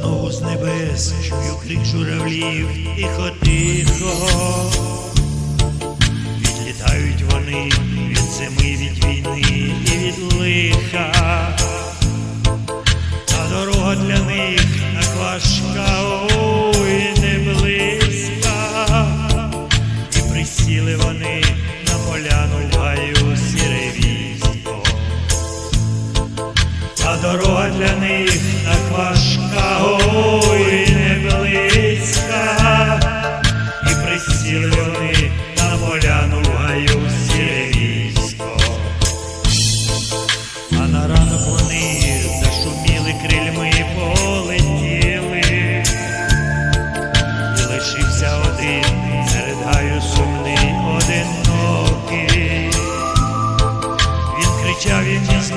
знову з небес чую крик журавлів тихо, тихо Відлітають вони від зими, від війни і від лиха, а дорога для них так важка. Для них так важка, ой,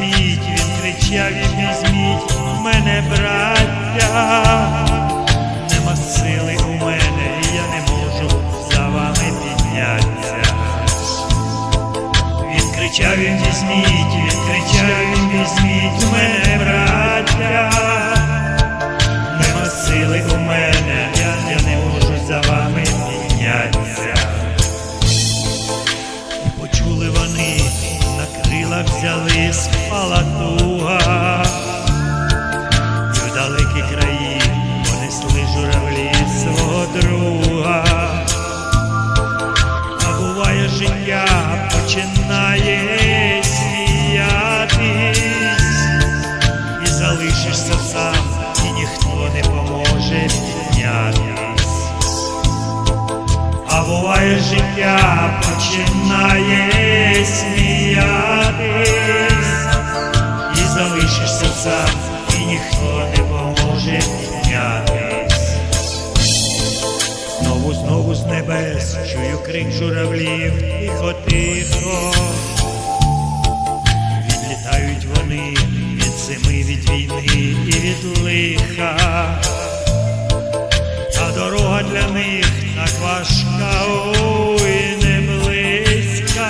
візьміть, він кричав, і візьміть мене, браття, нема сили у мене, і я не можу за вами піднятися. Він кричав, і візьміть, він кричав, і візьміть мене, браття, нема сили у мене, я, я не можу за вами спала туга, в далекі краї понесли журавлі свого друга. А буває життя починає сміятись, і залишишся сам, і ніхто не поможе піднятись. А буває життя починає сам, і ніхто не поможе піднятись. Знову, знову з небес чую крик журавлів, тихо, тихо. Відлітають вони від зими, від війни і від лиха. А дорога для них так важка, ой, не близька.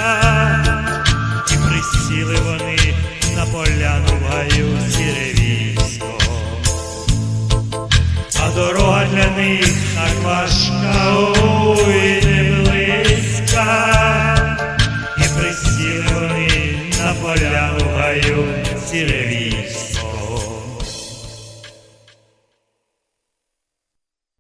І присіли вони на поляну в гаю для них на квашка ой.